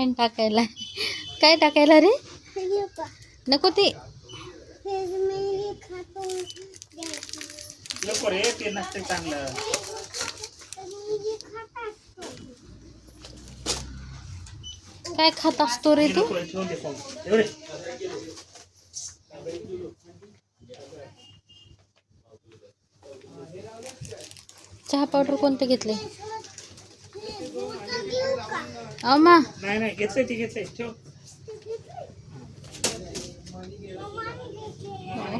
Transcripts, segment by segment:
Pan टाकायला काय टाकायला रे नको ते चांगलं काय खात असतो रे तू. चहा पावडर कोणतं घेतले अम्मा। नाही नाही घेतलंय ते घेतलंय ठेव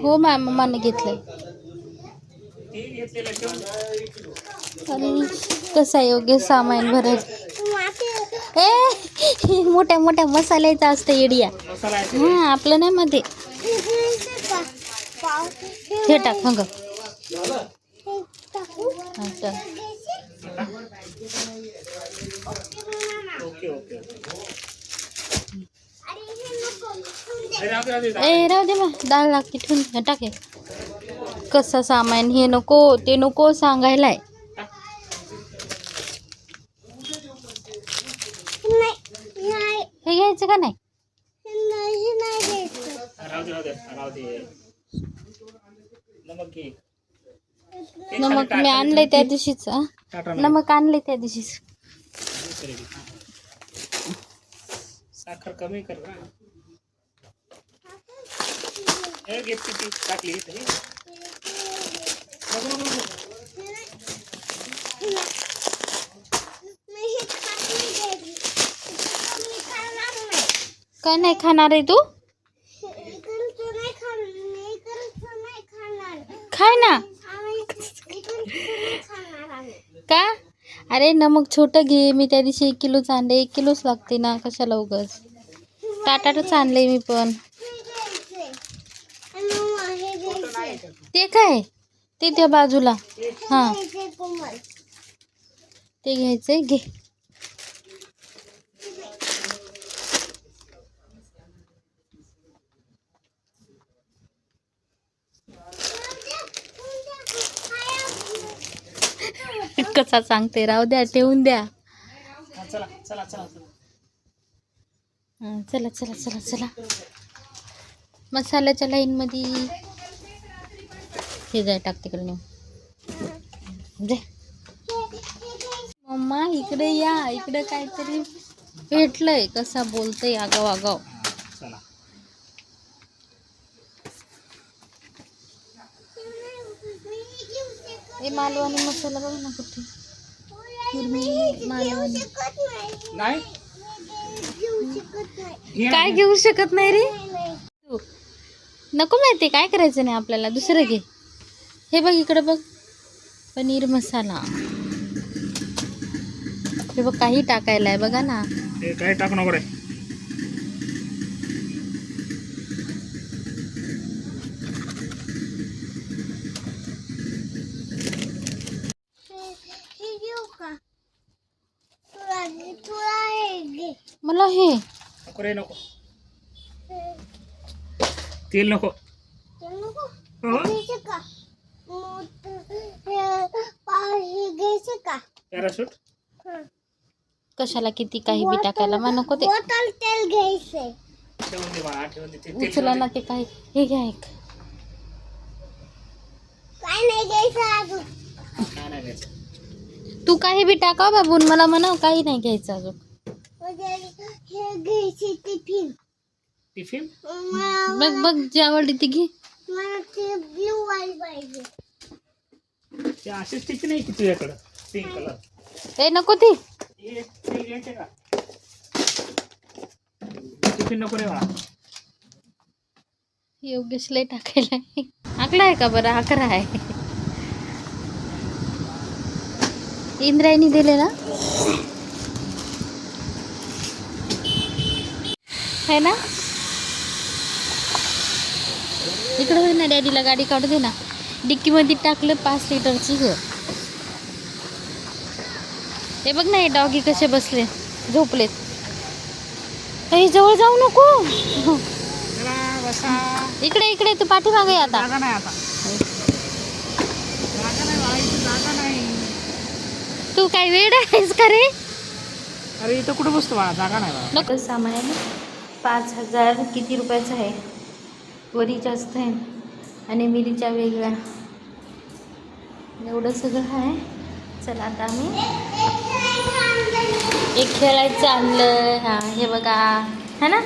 हो मॅम मम्माने कसं योग्य सामान भरायचं ए मोठ्या मोठ्या मसाल्याचं असतं. हा आपलं नाही मध्ये. हे टाक हंग ए राहू दे मग डाळ लागते ठेवून टाके कसं सामान हे नको ते नको सांगायलाय. हे घ्यायचं का नाही? नमक मी आणलंय त्या दिवशीच नमक. आणलंय त्या दिवशीच. साखर कमी कर ना. हे घेत किती? टाकली नको. काय नाही खाणार आहे तू? खाय ना. का? अरे ना मग छोटं घे. मी त्या दिवशी एक किलोच आणले एक किलोच लागते ना. कशाला उगच? टाटाटच आणले मी पण. ते काय? ते त्या बाजूला. हां. ते घ्यायचंय. घे. कसा सांगते राहू द्या ठेवून द्या. चला चला चला चला. चला चला चला चला. मसाल्याच्या लाईनमध्ये. हे जाय टाक तिकडे नेऊ जे मम्मा इकडे या इकडे काहीतरी भेटलंय कसा बोलतय आगाव आगाव. चला. हे मालवणी मसाला बघ ना कुठे. हिरवी मालवणी नाही? घे ना, काय. घेऊ शकत नाही रे? तू नको माहिती काय करायचं नाही आपल्याला? दुसरं घे. हे बघ इकडं बघ. पनीर मसाला. हे बघ काही टाकायला आहे बघा ना. हे काय टाकू नको रे? मला हे नको रे नको. तेल नको? पॅराशूट कशाला किती काही बी टाकायला मग नको ते. बॉटल तेल घ्यायचंय. ठेवून दे बाळा ठेवून दे ते तेल उचला ठेवून ना दे. ते काही. हे घ्या एक. काय नाही घ्यायचं अजून. काय नाही घ्यायचं. तू काही बी टाका बाबून मला म्हणाव काही नाही घ्यायचं अजून. घ्यायची टिफिन टिफिन बघ बघ जी आवडली ती घे. मला ते वाली पाहिजे. ते असेच टिफिन आहे की तुझ्याकडं? पिंक कलर ए नको ती. हे तेल घ्यायचे का? टिफिन नको रे बाळा. योगेश लय टाकायला आहे. आकला आहे का बरं? अकरा आहे. इंद्रायणी दिले है ना इकडे होय ना डॅडीला गाडी काढू दे ना. डिक्कीमध्ये टाकलं पाच लिटरची ग ते बघ ना हे डॉगी कसे बसले झोपलेत. काही जवळ जाऊ नको. इकडे इकडे तू पाठीमागे आता. तू काय वेळ आहेस का रे? अरे इथं कुठं बसतो जागा नाही सामान आहे पाच हजार किती रुपयाचं आहे? वरी जास्त आहे. आणि मिरीच्या वेगळ्या. एवढं सगळं आहे. चला आता आम्ही एक खेळायचं आणलं. हां हे बघा. है ना?